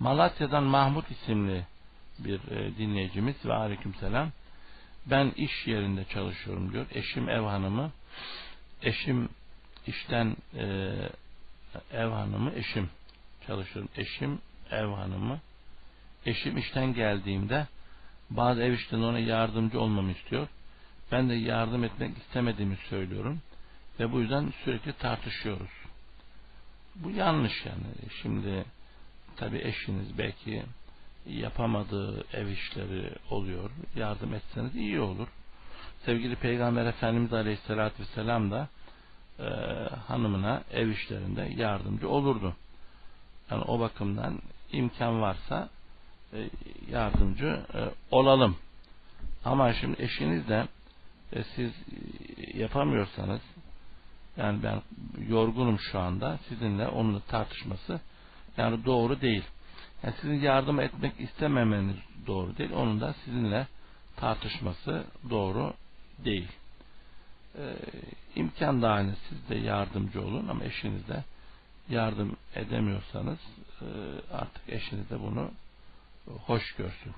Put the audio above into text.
Malatya'dan Mahmut isimli bir e, dinleyicimiz ve aleykümselam. Ben iş yerinde çalışıyorum diyor. Eşim ev hanımı. Eşim işten e, ev hanımı eşim çalışıyorum. Eşim ev hanımı. Eşim işten geldiğimde bazı ev işlerinde ona yardımcı olmamı istiyor. Ben de yardım etmek istemediğimi söylüyorum. Ve bu yüzden sürekli tartışıyoruz. Bu yanlış yani. Şimdi tabi eşiniz belki yapamadığı ev işleri oluyor. Yardım etseniz iyi olur. Sevgili Peygamber Efendimiz Aleyhisselatü Vesselam da e, hanımına ev işlerinde yardımcı olurdu. Yani o bakımdan imkan varsa e, yardımcı e, olalım. Ama şimdi eşinizle e, siz e, yapamıyorsanız yani ben yorgunum şu anda sizinle onunla tartışması yani doğru değil. Yani sizin yardım etmek istememeniz doğru değil. Onun da sizinle tartışması doğru değil. Ee, imkan dahilinde siz de yardımcı olun ama eşinizle yardım edemiyorsanız e, artık eşiniz de bunu hoş görsün.